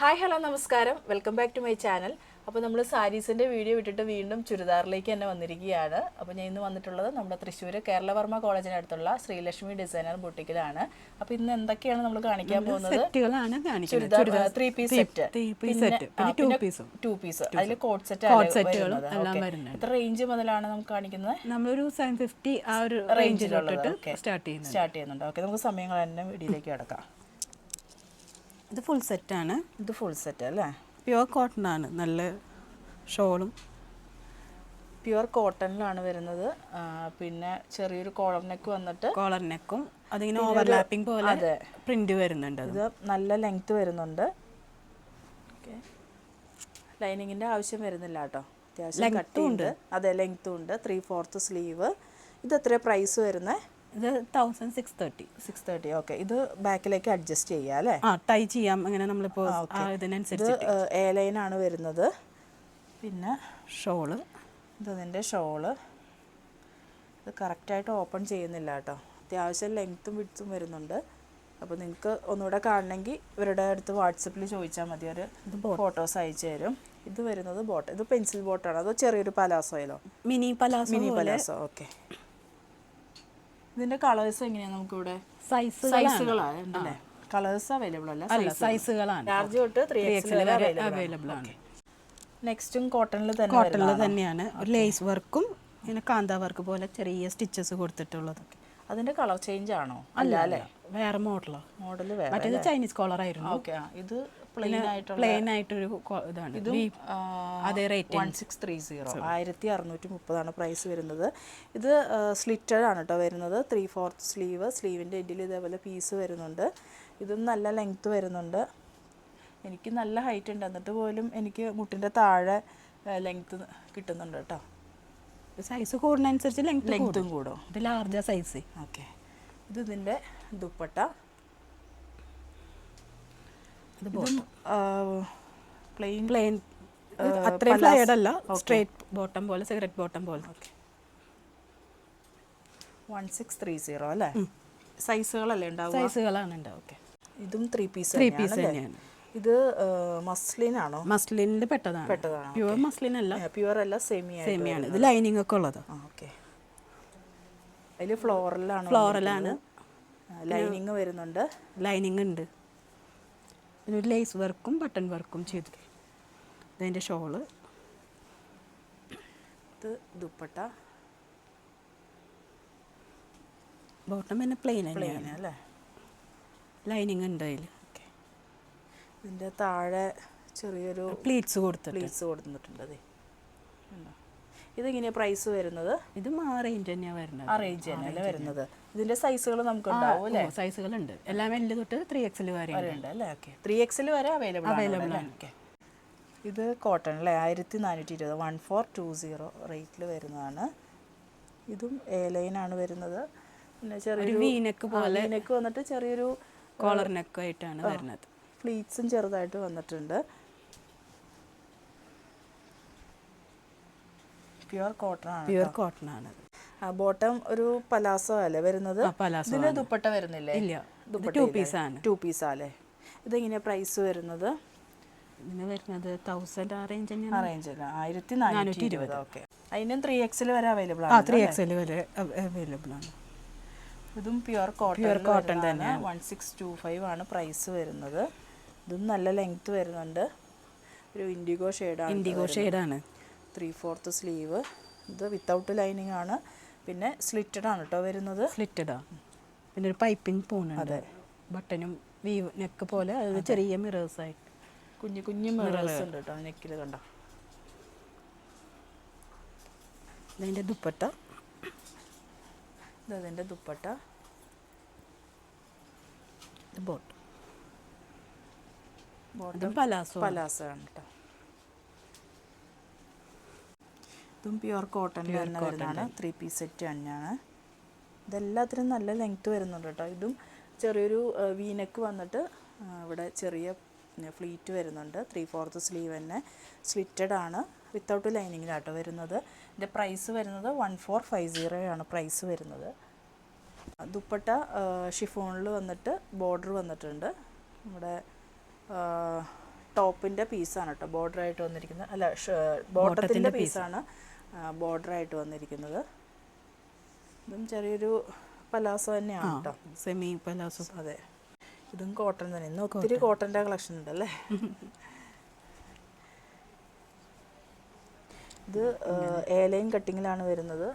Hi hello നമസ്കാരം. Welcome back to my channel. അപ്പോൾ നമ്മൾ സാരീസിന്റെ വീഡിയോ വിട്ടിട്ട് വീണ്ടും ചുരിദാറിലേക്ക് തന്നെ വന്നിരിക്കുകയാണ്. അപ്പോൾ ഞാൻ ഇന്ന് വന്നിട്ടുള്ളത് നമ്മുടെ തൃശ്ശൂർ കേരളവർമ്മ കോളേജിനടുത്തുള്ള ശ്രീലക്ഷ്മി ഡിസൈനർ ബുട്ടിക്കിലാണ്. അപ്പോൾ ഇന്ന് എന്തൊക്കെയാണ് നമ്മൾ കാണിക്കാൻ പോകുന്നത്? ചുരിദാർ ത്രീ പീസ് സെറ്റ് പിന്നെ ടു പീസും അതിൽ കോട്ട് സെറ്റ് എത്ര റേഞ്ച് മുതലാണ് നമുക്ക് കാണിക്കുന്നത്? നമ്മളൊരു സെവൻ ഫിഫ്റ്റി ആ ഒരു ചെയ്യുന്നത് സ്റ്റാർട്ട് ചെയ്യുന്നുണ്ട്. ഓക്കെ നമുക്ക് സമയങ്ങൾ തന്നെ വീഡിയോയിലേക്ക് കിടക്കാം. ഇത് ഫുൾ സെറ്റാണ് ഇത് ഫുൾ സെറ്റ് അല്ലേ? പ്യുവർ കോട്ടൺ ആണ്. നല്ല ഷോളും. പ്യുവർ കോട്ടണിലാണ് വരുന്നത്. പിന്നെ ചെറിയൊരു കോളർ നെക്ക് വന്നിട്ട് കോളർ നെക്കും അതിങ്ങനെ ഓവർലാപ്പിംഗ് പോലെ അതെ. പ്രിന്റ് വരുന്നുണ്ട് ഇത് നല്ല ലെങ്ത് വരുന്നുണ്ട്. ഓക്കെ ലൈനിങ്ങിന്റെ ആവശ്യം വരുന്നില്ല കേട്ടോ. അത്യാവശ്യം കട്ടി ഉണ്ട്. അതെ ലെങ്ത്തും ഉണ്ട്. ത്രീ ഫോർത്ത് സ്ലീവ് ഇത് എത്ര പ്രൈസ് വരുന്നത് ഇത് thousand six thirty six thirty okay ഇത് ബാക്കിലേക്ക് അഡ്ജസ്റ്റ് ചെയ്യാം അല്ലേ? ആ ടൈ ചെയ്യാം. അങ്ങനെ നമ്മളിപ്പോൾ ഇതിനനുസരിച്ച് എ ലൈനാണ് വരുന്നത്. പിന്നെ ഷോൾ. ഇതതിന്റെ ഷോൾ. ഇത് കറക്റ്റായിട്ട് ഓപ്പൺ ചെയ്യുന്നില്ല കേട്ടോ. അത്യാവശ്യം ലെങ്ത്തും വിഡ്ത്തും വരുന്നുണ്ട്. അപ്പോൾ നിങ്ങൾക്ക് ഒന്നുകൂടെ കാണണമെങ്കിൽ ഇവരുടെ അടുത്ത് വാട്സപ്പിൽ ചോദിച്ചാൽ മതി. ഒരു ഫോട്ടോസ് അയച്ചു തരും. ഇത് വരുന്നത് ബോട്ട് ഇത് പെൻസിൽ ബോട്ടാണ് അതോ ചെറിയൊരു പലാസോയിലോ mini palazzo mini palazzo okay ഇതിന്റെ കളേഴ്സ് എങ്ങനെയാണ് നമുക്കിവിടെ? സൈസ് സൈസുകളാണ് കളേഴ്സ് അവൈലബിൾ അല്ല? സൈസുകളാണ് ലാർജ് തൊട്ട് ത്രീ എക്സ് വരെ അവൈലബിൾ ആണ്. നെക്സ്റ്റും കോട്ടണിൽ തന്നെ കോട്ടണിൽ തന്നെയാണ്. ഒരു ലേസ് വർക്കും ഇങ്ങനെ കാന്ത വർക്ക് പോലെ ചെറിയ സ്റ്റിച്ചസ് കൊടുത്തിട്ടുള്ളതൊക്കെ അതിന്റെ കളർ ചേഞ്ച് ആണോ? അല്ല? അല്ലേ. വേറെ മോഡലോ മോഡൽ വേറെ മറ്റേത് ചൈനീസ് കോളർ ആയിരുന്നു. ഓക്കെ ഇത് പ്ലെയിൻ ആയിട്ടുള്ള പ്ലെയിൻ ആയിട്ടൊരു ഒരു ഇതാണ്. ഇത് അതേ rate one six three zero ആയിരത്തി അറുന്നൂറ്റി മുപ്പതാണ് പ്രൈസ് വരുന്നത്. ഇത് സ്ലിറ്റഡ് ആണ് കേട്ടോ വരുന്നത്. ത്രീ ഫോർത്ത് സ്ലീവ് സ്ലീവിന്റെ എൻഡിൽ ഇതേപോലെ പീസ് വരുന്നുണ്ട്. ഇതും നല്ല ലെങ്ത് വരുന്നുണ്ട്. എനിക്ക് നല്ല ഹൈറ്റ് ഉണ്ട്. എന്നിട്ട് പോലും എനിക്ക് മുട്ടിന്റെ താഴെ ലെങ്ത് കിട്ടുന്നുണ്ട് കേട്ടോ സൈസ് കൂടുന്നതനുസരിച്ച് ലെങ്ത് ലെങ്ത്തും കൂടും. ഇത് ലാർജ സൈസ് ഓക്കെ ഇത് ഇതിന്റെ ദുപ്പട്ട. പ്ലെയിൻ പ്ലെയിൻ അത്രയും ഫ്ലൈഡ് അല്ല സ്ട്രേറ്റ് ബോട്ടം പോലെ സിഗരറ്റ് ബോട്ടം പോലെ. വൺ സിക്സ് ത്രീ സീറോ അല്ലേ? സൈസുകളല്ലേ ഉണ്ടാവും സൈസുകളാണ് ഉണ്ടാവും ഓക്കെ ഇതും ത്രീ പീസ് ത്രീ പീസ് തന്നെയാണ്. ഇത് മസ്ലിൻ ആണോ? മസ്ലിനിൽ പെട്ടതാണ്. പെട്ടതാണ്. പ്യുവർ മസ്ലിൻ അല്ല. പ്യുവർ അല്ല സെമിയാണ് സെമിയാണ് ഇത് ലൈനിങ് ഒക്കെ ഉള്ളത്. ഓക്കെ അതിൽ ഫ്ലോറലാണ്. ഫ്ലോറലാണ് ലൈനിങ് വരുന്നുണ്ട്. ലൈനിങ് ഉണ്ട്. പിന്നെ ഒരു ലേസ് വർക്കും ബട്ടൺ വർക്കും ചെയ്തു. ഇതിന്റെ ഷോൾ. ഇത് ദുപ്പട്ട. ബോട്ടം പിന്നെ പ്ലെയിൻ തന്നെയാണ്. പ്ലെയിൻ അല്ലേ? ലൈനിങ് ഉണ്ട് അതിൽ ഓക്കെ. ഇതിന്റെ താഴെ ചെറിയൊരു പ്ലീറ്റ്സ് കൊടുത്തു പ്ലീറ്റ്സ് കൊടുത്തിട്ടുണ്ട് അതെ. ഉണ്ടോ? ഇതെങ്ങനെയാണ് പ്രൈസ് വരുന്നത്? ഇതും ആ റേഞ്ച് തന്നെയാണ് വരുന്നത്. ആ റേഞ്ച് തന്നെയല്ലേ വരുന്നത്? ഇതിന്റെ സൈസുകൾ നമുക്ക് ഉണ്ടാവും അല്ലേ? സൈസുകളുണ്ട് എല്ലാം വലിയ തൊട്ട് ത്രീ എക്സിൽ വരെ ഉണ്ട്. ഉണ്ട് അല്ലേ? ഓക്കെ ത്രീ എക്സിൽ വരെ അവൈലബിൾ അവൈലബിൾ ആണ്. ഓക്കെ ഇത് കോട്ടൺ അല്ലേ? ആയിരത്തി നാനൂറ്റി ഇരുപത് വൺ ഫോർ ടു സീറോ റേറ്റിൽ വരുന്നതാണ്. ഇതും എ ലൈനാണ് വരുന്നത്. പിന്നെ ചെറിയൊരു V-neck പോലെ. നെക്ക് വന്നിട്ട് ചെറിയൊരു കോളർ നെക്ക് ആയിട്ടാണ് വരുന്നത്. ഫ്ലീറ്റ്സും ചെറുതായിട്ട് വന്നിട്ടുണ്ട്. പ്യുവർ കോട്ടൺ ആണ് പ്യുവർ കോട്ടൺ ആണ്. ബോട്ടം ഒരു പലാസോ അല്ലേ വരുന്നത്? ഇതിന് ദുപ്പട്ട വരുന്നില്ലേ? ഇല്ല ടു പീസ് ആണ്. ടു പീസ് അല്ലേ ഇതെങ്ങനെയാ പ്രൈസ് വരുന്നത്? ഇതിന് വരുന്നത് തൗസൻഡ് ആ റേഞ്ച് ആ റേഞ്ച് ആയിരത്തി നാനൂറ്റി ഇരുപത്. ഓക്കെ അതിനും ത്രീ എക്സിൽ വരെ അവൈലബിൾ ആണ് ത്രീ എക്സിൽ വരെ അവൈലബിൾ ആണ്. ഇതും പ്യുവർ കോട്ടൺ പ്യുവർ കോട്ടൺ തന്നെ വൺ സിക്സ് ടു ഫൈവ് ആണ് പ്രൈസ് വരുന്നത്. ഇതും നല്ല ലെങ്ത് വരുന്നുണ്ട്. ഒരു ഇൻഡിഗോ ഷെയ്ഡാണ് ഇൻഡിഗോ ഷെയ്ഡാണ് ത്രീ ഫോർത്ത് സ്ലീവ് ഇത് വിത്തൗട്ട് ലൈനിങ് ആണ്. പിന്നെ സ്ലിറ്റഡ് ആണ് കേട്ടോ വരുന്നത്. സ്ലിറ്റഡാ പിന്നെ ഒരു പൈപ്പിംഗ് പോണുണ്ട് ബട്ടനും വീവ് നെക്ക് പോലെ. അത് ചെറിയ മിറേഴ്സ് ആയിട്ട്. കുഞ്ഞു കുഞ്ഞു മിറേഴ്സ് ഉണ്ട് കേട്ടോ നെക്കിൽ കണ്ടോ? അതിന്റെ ദുപ്പട്ട. ഇതതിന്റെ അതിന്റെ ദുപ്പട്ട. ബോട്ട് ബോട്ടം അതും പലാസോ പലാസ ആണ് കേട്ടോ ഇതും പ്യുവർ കോട്ടൺ തന്നെ വരുന്നതാണ്. ത്രീ പീസ് സെറ്റ് തന്നെയാണ്. ഇതെല്ലാത്തിനും നല്ല ലെങ്ത് വരുന്നുണ്ട് കേട്ടോ. ഇതും ചെറിയൊരു വീനക്ക് വന്നിട്ട് ഇവിടെ ചെറിയ ഫ്ലീറ്റ് വരുന്നുണ്ട്. ത്രീ ഫോർത്ത് സ്ലീവ് തന്നെ. സ്ലിറ്റഡ് ആണ്. വിത്തൗട്ട് ലൈനിങ്ങിലാട്ടോ വരുന്നത്. ഇതിന്റെ പ്രൈസ് വരുന്നത് വൺ ഫോർ ഫൈവ് സീറോ ആണ് പ്രൈസ് വരുന്നത്. ദുപ്പട്ട ഷിഫോണിൽ വന്നിട്ട് ബോർഡർ വന്നിട്ടുണ്ട്. നമ്മുടെ ടോപ്പിന്റെ പീസാണ് കേട്ടോ. ബോർഡറായിട്ട് വന്നിരിക്കുന്നത്. അല്ല ബോട്ടത്തിന്റെ പീസാണ് ബോർഡർ ആയിട്ട് വന്നിരിക്കുന്നത്. ഇതും ചെറിയൊരു പലാസോ തന്നെയാണ് കേട്ടോ. Semi palazzo. അതെ. ഇതും കോട്ടൺ തന്നെ. ഇന്ന് ഒത്തിരി കോട്ടന്റെ കളക്ഷൻ ഉണ്ടല്ലേ? ഇത് ഏലയും കട്ടിങ്ങിലാണ് വരുന്നത്.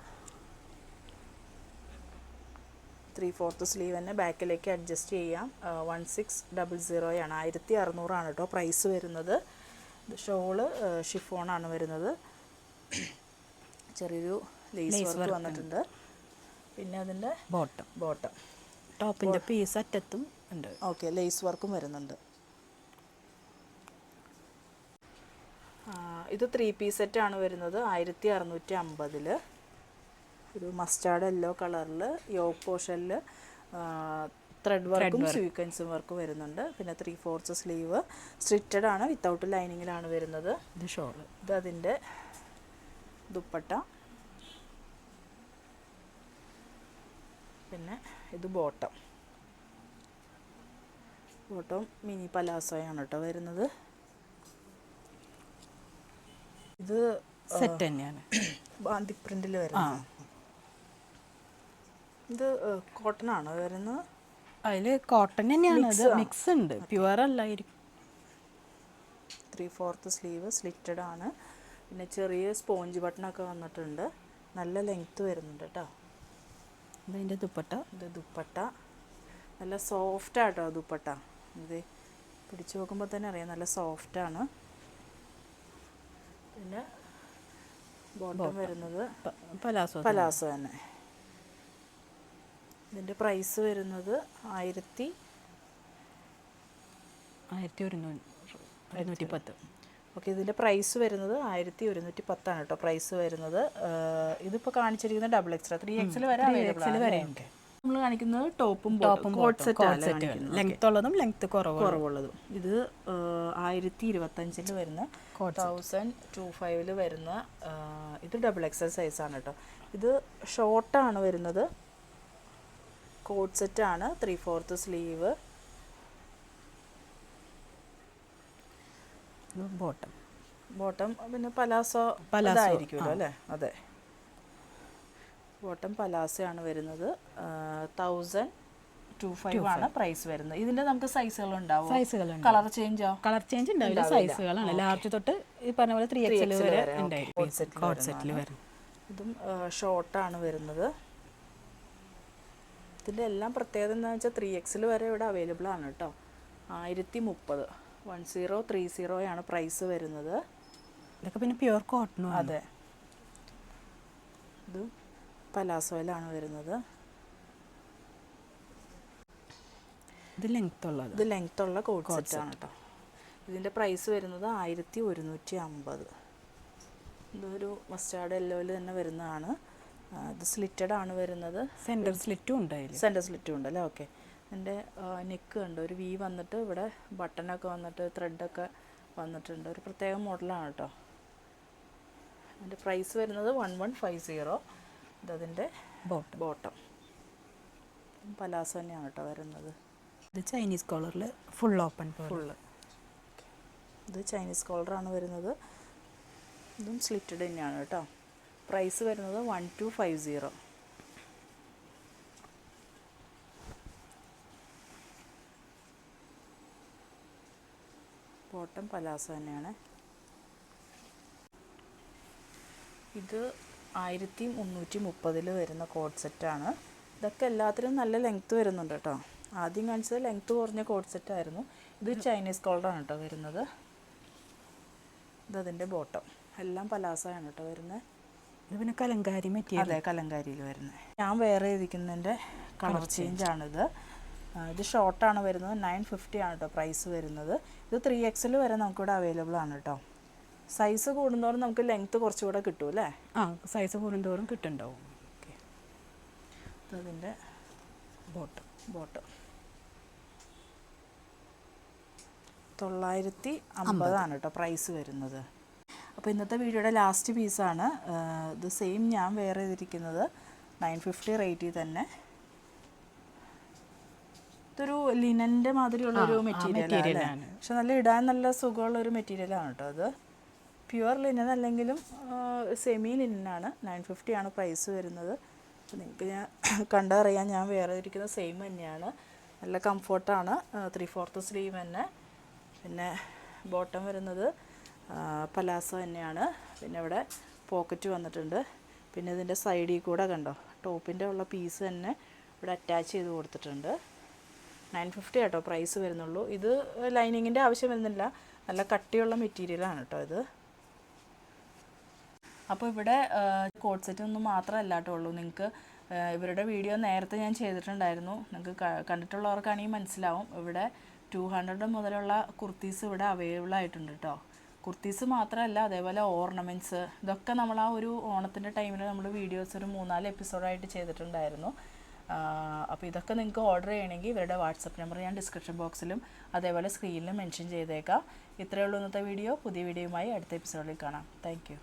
ത്രീ ഫോർത്ത് സ്ലീവ് തന്നെ ബാക്കിലേക്ക് അഡ്ജസ്റ്റ് ചെയ്യാം. വൺ സിക്സ് ഡബിൾ സീറോയാണ് ആയിരത്തി അറുന്നൂറാണ് കേട്ടോ പ്രൈസ് വരുന്നത്. ഷോൾ ഷിഫോണാണ് വരുന്നത്. ചെറിയൊരു ലേസ് വർക്ക് വന്നിട്ടുണ്ട്. പിന്നെ അതിന്റെ ബോട്ടം ബോട്ടം ടോപ്പിന്റെ പീസ് അറ്റത്തും ഉണ്ട്. ഓക്കെ ലേസ് വർക്കും വരുന്നുണ്ട്. ഇത് ത്രീ പീസ് സെറ്റ് ആണ് വരുന്നത്. ആയിരത്തി അറുന്നൂറ്റി അമ്പതിൽ ഒരു മസ്റ്റാർഡ് യെല്ലോ കളറിൽ യോക്ക് പോഷനിൽ ത്രെഡ് വർക്കും സ്വീക്വൻസും വർക്കും വരുന്നുണ്ട്. പിന്നെ ത്രീ ഫോർത്ത് സ്ലീവ് സ്ട്രിറ്റഡ് ആണ് വിത്തൗട്ട് ലൈനിങ്ങിലാണ് വരുന്നത്. ഇത് ഷോൾ ഇത് അതിന്റെ ദുപ്പട്ട. പിന്നെ ഇത് ബോട്ടം. ബോട്ടം മിനി പലാസോയാണ് കേട്ടോ വരുന്നത്. ഇത് സെറ്റ് തന്നെയാണ്. ബാന്തി പ്രിന്റിൽ വരുന്നത്. ഇത് കോട്ടൺ ആണ് വരുന്നത്? അതിൽ കോട്ടൺ തന്നെയാണ്. മിക്സ് ഉണ്ട്. പ്യുവർ അല്ലായിരിക്കും. ത്രീ ഫോർത്ത് സ്ലീവ് സ്ലിറ്റഡ് ആണ്. പിന്നെ ചെറിയ സ്പോഞ്ച് ബട്ടണൊക്കെ വന്നിട്ടുണ്ട്. നല്ല ലെങ്ത്ത് വരുന്നുണ്ട് കേട്ടോ. അതിന്റെ ദുപ്പട്ട. ഇത് ദുപ്പട്ട. നല്ല സോഫ്റ്റ് ആട്ടോ ദുപ്പട്ട. ഇത് പിടിച്ചു നോക്കുമ്പോൾ തന്നെ അറിയാം നല്ല സോഫ്റ്റ് ആണ്. പിന്നെ ബോട്ടം വരുന്നത് പലാസോ പലാസോ തന്നെ. ഇതിന്റെ പ്രൈസ് വരുന്നത് ആയിരത്തി ആയിരത്തി ഒരുന്നൂറ് ഒരുന്നൂറ്റി പത്ത്. ഓക്കെ ഇതിന്റെ പ്രൈസ് വരുന്നത് ആയിരത്തി ഒരുന്നൂറ്റി പത്താണ് കേട്ടോ പ്രൈസ് വരുന്നത് ഇതിപ്പോൾ കാണിച്ചിരിക്കുന്നത് ഡബിൾ എക്സ് ത്രീ എക്സിൽ വരെ അവൈലബിൾ വരെ നമ്മൾ കാണിക്കുന്നത് ടോപ്പും ടോപ്പും കോട്ട് സെറ്റ് ലെങ്ത് ഉള്ളതും ലെങ്ത് കുറവ് കുറവുള്ളതും. ഇത് ആയിരത്തി ഇരുപത്തഞ്ചിൽ വരുന്ന തൗസൻഡ് ടു ഫൈവിൽ വരുന്ന ഇത് ഡബിൾ എക്സൽ സൈസാണ് കേട്ടോ. ഇത് ഷോർട്ടാണ് വരുന്നത്. കോട്ട് സെറ്റാണ് three fourth sleeve bottom. Bottom പിന്നെ പലാസോ പലാസോ, പലാസോ അല്ലേ? അതെ. ബോട്ടം പലാസയാണ് വരുന്നത്. തൗസൻഡ് ടു ഫൈവ് ആണ് പ്രൈസ് വരുന്നത്. ഇതിന്റെ നമുക്ക് സൈസുകൾ ഉണ്ടാവും? സൈസുകൾ കളർ ചേഞ്ചോ കളർ ചേഞ്ച് ഉണ്ടാവില്ല. സൈസുകളാണ് ലാർജ് തൊട്ട് ഈ പറഞ്ഞ പോലെ ത്രീ എക്സ് വരെ സെറ്റിൽ വരും ഇതും ഷോർട്ടാണ് വരുന്നത്. ഇതിന്റെ എല്ലാം പ്രത്യേകത എന്താണെന്ന് വെച്ചാൽ ത്രീ എക്സിൽ വരെ ഇവിടെ അവൈലബിൾ ആണ് കേട്ടോ. ആയിരത്തി മുപ്പത്. വൺ സീറോ ത്രീ സീറോയാണ് പ്രൈസ് വരുന്നത്. ഇതൊക്കെ പിന്നെ പ്യുവർ കോട്ടൺ അതെ. ഇത് പലാസോയിലാണ് വരുന്നത്. ഇത് ലെങ്ത് ഉള്ളത്. ഇത് ലെങ്ത് ഉള്ള കോട്ട് സെറ്റാണ് കേട്ടോ ഇതിന്റെ പ്രൈസ് വരുന്നത് ആയിരത്തി ഒരുന്നൂറ്റി അമ്പത്. ഇതൊരു മസ്റ്റാർഡ് യെല്ലോയിൽ തന്നെ വരുന്നതാണ്. ഇത് സ്ലിറ്റഡ് ആണ് വരുന്നത്. സെന്റർ സ്ലിറ്റും ഉണ്ടായില്ല സെന്റർ സ്ലിറ്റും ഉണ്ടല്ലേ ഓക്കെ എന്റെ നെക്ക് ഉണ്ട് ഒരു വി വന്നിട്ട് ഇവിടെ ബട്ടണൊക്കെ വന്നിട്ട് ത്രെഡൊക്കെ വന്നിട്ടുണ്ട്. ഒരു പ്രത്യേക മോഡലാണ് കേട്ടോ അതിന്റെ പ്രൈസ് വരുന്നത് വൺ വൺ ഫൈവ് സീറോ ഇതതിന്റെ ബോട്ടം ബോട്ടം പലാസോ തന്നെയാണ് കേട്ടോ വരുന്നത്. ഇത് ചൈനീസ് കോളറിൽ ഫുൾ ഓപ്പൺ ഫുള്ള് ഇത് ചൈനീസ് കോളറാണ് വരുന്നത്. ഇതും സ്ലിറ്റഡ് തന്നെയാണ് കേട്ടോ പ്രൈസ് വരുന്നത് one two five zero bottom palazzo തന്നെയാണ്. ഇത് ആയിരത്തി മുന്നൂറ്റി മുപ്പതിൽ വരുന്ന കോഡ് സെറ്റാണ് ഇതൊക്കെ എല്ലാത്തിനും നല്ല ലെങ്ത്ത് വരുന്നുണ്ട് കേട്ടോ. ആദ്യം കാണിച്ചത് ലെങ്ത്ത് കുറഞ്ഞ കോഡ് സെറ്റായിരുന്നു ഇത് ചൈനീസ് കോൾഡാണ് കേട്ടോ വരുന്നത്. ഇതതിന്റെ ബോട്ടം എല്ലാം പലാസയാണ് കേട്ടോ വരുന്നത്. ഇത് പിന്നെ കലങ്കാരി മെറ്റീരിയൽ. അതെ കലങ്കാരിയിൽ വരുന്നത്. ഞാൻ വേറെ ഇരിക്കുന്നതിന്റെ കളർ ചേഞ്ചാണിത് ഇത് ഷോർട്ടാണ് വരുന്നത്. നയൻ ഫിഫ്റ്റി ആണ് കേട്ടോ പ്രൈസ് വരുന്നത്. ഇത് ത്രീ എക്സിൽ വരെ നമുക്കിവിടെ അവൈലബിൾ ആണ് കേട്ടോ സൈസ് കൂടുന്നതോറും നമുക്ക് ലെങ്ത്ത് കുറച്ചുകൂടെ കിട്ടും അല്ലേ? ആ സൈസ് കൂടുന്തോറും കിട്ടുന്നുണ്ടാവും. ഓക്കെ. അതിന്റെ ബോട്ടം ബോട്ടം തൊള്ളായിരത്തി അമ്പതാണ് കേട്ടോ പ്രൈസ് വരുന്നത്. അപ്പോൾ ഇന്നത്തെ വീഡിയോയുടെ ലാസ്റ്റ് പീസാണ് ഇത് സെയിം ഞാൻ വേറെ ചെയ്തിരിക്കുന്നത്. നയൻ ഫിഫ്റ്റി റേറ്റിൽ തന്നെ. ഇതൊരു ലിനന്റെ മാതിരിയുള്ള ഒരു മെറ്റീരിയൽ. പക്ഷെ നല്ല ഇടാൻ നല്ല സുഖമുള്ള ഒരു മെറ്റീരിയലാണ് കേട്ടോ അത്. പ്യുവർ ലിനൻ അല്ലെങ്കിലും സെമി ലിനനാണ് നയൻ ഫിഫ്റ്റി ആണ് പ്രൈസ് വരുന്നത്. നിങ്ങൾക്ക് ഞാൻ കണ്ടറിയാൻ ഞാൻ വേറെ ഇരിക്കുന്ന സെയിം തന്നെയാണ്. നല്ല കംഫർട്ടാണ് ത്രീ ഫോർത്ത് സ്ലീവ് തന്നെ. പിന്നെ ബോട്ടം വരുന്നത് പലാസോ തന്നെയാണ്. പിന്നെ ഇവിടെ പോക്കറ്റ് വന്നിട്ടുണ്ട്. പിന്നെ ഇതിന്റെ സൈഡിൽ കൂടെ കണ്ടോ ടോപ്പിന്റെ ഉള്ള പീസ് തന്നെ ഇവിടെ അറ്റാച്ച് ചെയ്ത് കൊടുത്തിട്ടുണ്ട്. നയൻ ഫിഫ്റ്റി കേട്ടോ പ്രൈസ് വരുന്നുള്ളൂ. ഇത് ലൈനിങ്ങിന്റെ ആവശ്യം വരുന്നില്ല. നല്ല കട്ടിയുള്ള മെറ്റീരിയലാണ് കേട്ടോ ഇത്. അപ്പോൾ ഇവിടെ കോട്ട് സെറ്റ് ഒന്നും മാത്രമല്ല കേട്ടോ ഉള്ളൂ. നിങ്ങൾക്ക് ഇവരുടെ വീഡിയോ നേരത്തെ ഞാൻ ചെയ്തിട്ടുണ്ടായിരുന്നു. നിങ്ങൾക്ക് കണ്ടിട്ടുള്ളവർക്കാണെങ്കിൽ മനസ്സിലാവും. ഇവിടെ ടു ഹൺഡ്രഡ് മുതലുള്ള കുർത്തീസ് ഇവിടെ അവൈലബിൾ ആയിട്ടുണ്ട് കേട്ടോ കുർത്തീസ് മാത്രമല്ല അതേപോലെ ഓർണമെന്റ്സ് ഇതൊക്കെ നമ്മൾ ആ ഒരു ഓണത്തിന്റെ ടൈമിൽ നമ്മൾ വീഡിയോസ് ഒരു മൂന്നാൽ എപ്പിസോഡായിട്ട് ചെയ്തിട്ടുണ്ടായിരുന്നു. അപ്പോൾ ഇതൊക്കെ നിങ്ങൾക്ക് ഓർഡർ ചെയ്യണമെങ്കിൽ ഇവരുടെ വാട്സപ്പ് നമ്പർ ഞാൻ ഡിസ്ക്രിപ്ഷൻ ബോക്സിലും അതേപോലെ സ്ക്രീനിലും മെൻഷൻ ചെയ്തേക്കാം. ഇത്രയേ ഉള്ളൂ ഇന്നത്തെ വീഡിയോ പുതിയ വീഡിയോയുമായി അടുത്ത എപ്പിസോഡിൽ കാണാം. താങ്ക്